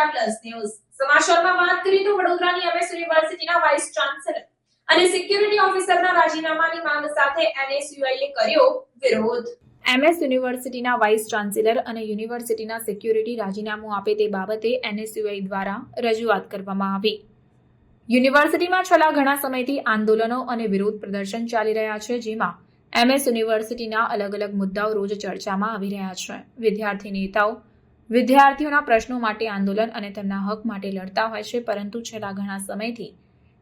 India plus news સમાચારમાં વાત કરીએ તો વડોદરાની એમએસ યુનિવર્સિટીના વાઇસ ચાન્સેલર અને સિક્યુરિટી ઓફિસરના રાજીનામાની માંગ સાથે એનએસયુઆઈએ કર્યો વિરોધ. એમએસ યુનિવર્સિટીના વાઇસ ચાન્સેલર અને યુનિવર્સિટીના સિક્યુરિટી રાજીનામું આપે તે બાબતે એનએસયુઆઈ દ્વારા રજૂઆત કરવામાં આવી. યુનિવર્સિટીમાં છેલ્લા ઘણા સમયથી આંદોલનો અને વિરોધ પ્રદર્શન ચાલી રહ્યા છે, જેમાં એમએસ યુનિવર્સિટીના અલગ અલગ મુદ્દાઓ રોજ ચર્ચામાં આવી રહ્યા છે. વિદ્યાર્થી નેતાઓ વિદ્યાર્થીઓના પ્રશ્નો માટે આંદોલન અને તેમના હક માટે લડતા હોય છે, પરંતુ છેલ્લા ઘણા સમયથી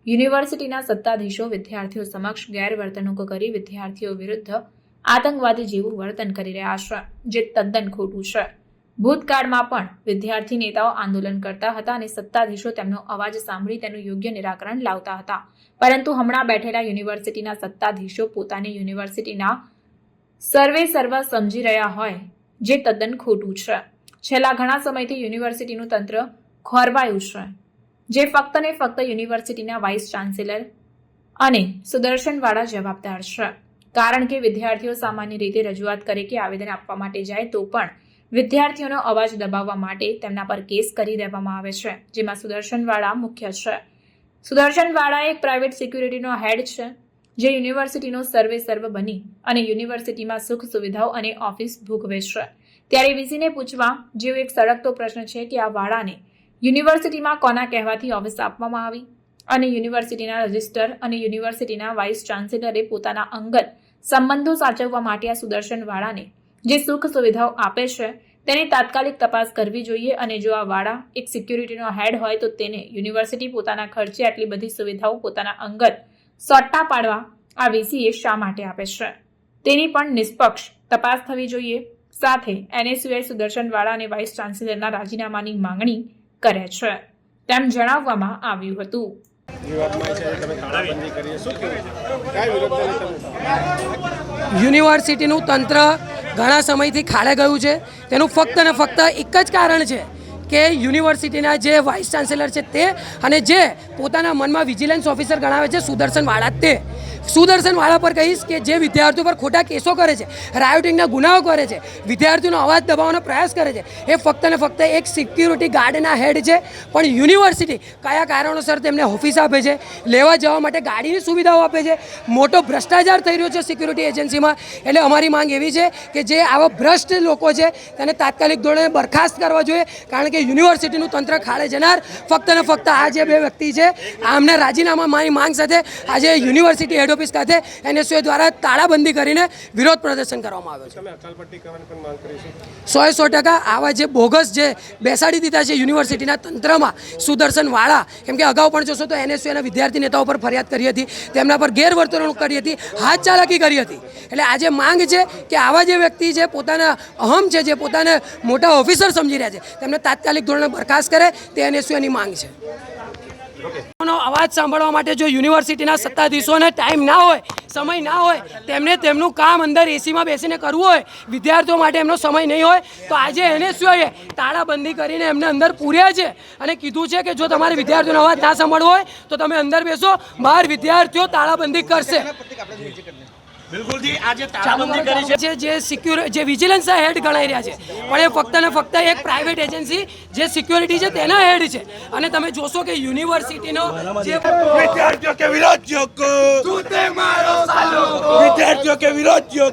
યુનિવર્સિટીના સત્તાધીશો વિદ્યાર્થીઓ સમક્ષ ગેરવર્તણૂક કરી વિદ્યાર્થીઓ વિરુદ્ધ આતંકવાદી જેવું વર્તન કરી રહ્યા છે, જે તદ્દન ખોટું છે. ભૂતકાળમાં પણ વિદ્યાર્થી નેતાઓ આંદોલન કરતા હતા અને સત્તાધીશો તેમનો અવાજ સાંભળી તેનું યોગ્ય નિરાકરણ લાવતા હતા. પરંતુ હમણાં બેઠેલા યુનિવર્સિટીના સત્તાધીશો પોતાની યુનિવર્સિટીના સર્વે સર્વ સમજી રહ્યા હોય, જે તદ્દન ખોટું છે. છેલ્લા ઘણા સમયથી યુનિવર્સિટીનું તંત્ર ખોરવાયું છે, જે ફક્ત ને ફક્ત યુનિવર્સિટીના વાઇસ ચાન્સેલર અને સુદર્શનવાળા જવાબદાર છે. કારણ કે વિદ્યાર્થીઓ સામાન્ય રીતે રજૂઆત કરે કે આવેદન આપવા માટે જાય તો પણ વિદ્યાર્થીઓનો અવાજ દબાવવા માટે તેમના પર કેસ કરી દેવામાં આવે છે, જેમાં સુદર્શનવાળા મુખ્ય છે. સુદર્શનવાળા એક પ્રાઇવેટ સિક્યુરિટીનો હેડ છે, જે યુનિવર્સિટીનો સર્વે સર્વ બની અને યુનિવર્સિટીમાં સુખ સુવિધાઓ અને ઓફિસ ભોગવે છે. ત્યારે વીસીને પૂછવા જેવો એક સળગતો પ્રશ્ન છે કે આ વાળાને યુનિવર્સિટીમાં કોના કહેવાથી ઓફિસ આપવામાં આવી? અને યુનિવર્સિટીના રજિસ્ટર અને યુનિવર્સિટીના વાઇસ ચાન્સેલરે પોતાના અંગત સંબંધો સાચવવા માટે આ સુદર્શન વાળાને જે સુખ સુવિધાઓ આપે છે, તેની તાત્કાલિક તપાસ કરવી જોઈએ અને જો આ વાળા એક સિક્યુરિટીનો હેડ હોય તો તેને યુનિવર્સિટી પોતાના ખર્ચે આટલી બધી સુવિધાઓ પોતાના અંગત સોટ્ટા પાડવા આ વીસીએ શા માટે આપે છે? તેની પણ નિષ્પક્ષ તપાસ થવી જોઈએ. સાથે એનએસયુઆઈ સુદર્શનવાળા અને વાઇસ ચાન્સેલરના રાજીનામાની માંગણી કરે છે. તેમ જણાવવામાં આવ્યું હતું. યુનિવર્સિટીનું તંત્ર ઘણા સમયથી ખાડે ગયું છે. તેનું ફક્ત ને ફક્ત એક જ કારણ છે કે યુનિવર્સિટીના જે વાઇસ ચાન્સેલર છે તે અને જે પોતાના મનમાં વિજિલન્સ ઓફિસર ગણાવે છે સુદર્શન વાળા તે. સુદર્શન વાળા પર કહીશ કે જે વિદ્યાર્થીઓ પર ખોટા કેસો કરે છે રાયોટિંગના ગુનાઓ કરે છે, વિદ્યાર્થીઓનો અવાજ દબાવવાનો પ્રયાસ કરે છે, એ ફક્ત ને ફક્ત એક સિક્યુરિટી ગાર્ડના હેડ છે. પણ યુનિવર્સિટી કયા કારણોસર તેમને ઓફિસ આપે છે, લેવા જવા માટે ગાડીની સુવિધાઓ આપે છે? મોટો ભ્રષ્ટાચાર થઈ રહ્યો છે સિક્યુરિટી એજન્સીમાં એટલે અમારી માંગ એવી છે કે જે આવા ભ્રષ્ટ લોકો છે, તેને તાત્કાલિક ધોરણે બરખાસ્ત કરવા જોઈએ, કારણ કે યુનિવર્સિટીનું તંત્ર ખાડે જનાર. ફક્ત ને ફક્ત આ જે બે વ્યક્તિ છે આમને રાજીનામા મારી માંગ સાથે આજે યુનિવર્સિટી હેડ ઓફિસ ખાતે એનએસયુએ દ્વારા તાળાબંધી કરીને વિરોધ પ્રદર્શન કરવામાં આવ્યો છે. સોએ સો ટકા આવા જે બોગસ જે બેસાડી દીધા છે યુનિવર્સિટીના તંત્રમાં સુદર્શન વાળા કેમ કે અગાઉ પણ જોશો તો એનએસયુના વિદ્યાર્થી નેતાઓ પર ફરિયાદ કરી હતી તેમના પર ગેરવર્તણૂક કરી હતી હાથ ચાલાકી કરી હતી. એટલે આજે માંગ છે કે આવા જે વ્યક્તિ છે પોતાના અહમ છે જે પોતાને મોટા ઓફિસર સમજી રહ્યા છે તેમને તાત્કાલિક ધોરણે બરખાસ્ત કરે તે એનએસયુની માંગ છે. અવાજ સાંભળવા માટે જો યુનિવર્સિટીના સત્તાધીશોને ટાઈમ ના હોય, સમય ના હોય, તેમને તેમનું કામ અંદર એસીમાં બેસીને કરવું હોય, વિદ્યાર્થીઓ માટે એમનો સમય નહીં હોય, તો આજે એને શું તાળાબંધી કરીને એમને અંદર પૂર્યા છે અને કીધું છે કે જો તમારે વિદ્યાર્થીઓનો અવાજ ના સાંભળવો હોય, તો તમે અંદર બેસો બહાર વિદ્યાર્થીઓ તાળાબંધી કરશે. હેડ ગણાઈ રહ્યા છે. પણ એ ફક્ત ફક્ત એક પ્રાઇવેટ એજન્સી જે સિક્યુરિટી છે તેના હેડ છે. અને તમે જોશો કે યુનિવર્સિટીનો જે વિદ્યાર્થીઓ કે વિરોધ્યો વિદ્યાર્થીઓ કે વિરોધ્યો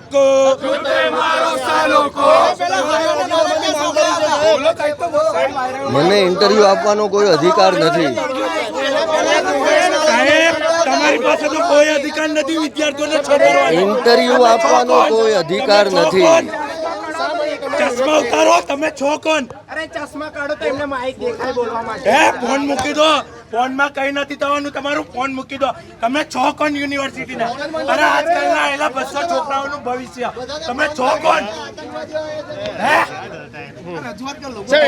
મને ઇન્ટરવ્યુ આપવાનો કોઈ અધિકાર નથી. પાસે તો કોઈ અધિકાર નથી વિદ્યાર્થીઓને છોડવાનો ઇન્ટરવ્યુ આપવાનો કોઈ અધિકાર નથી. ચશ્મા ઉતારો તમે છો. કોણ અરે ચશ્મા કાઢો તો એમને માઈક દેખાય બોલવા માટે. હે ફોન મૂકી દો. ફોનમાં કઈ નથી થવાનું તમારું ફોન મૂકી દો. તમે છો કોણ યુનિવર્સિટીના. અરે આજકાલના એલા બસો છોકરાઓનું ભવિષ્ય. તમે છો. કોણ હે?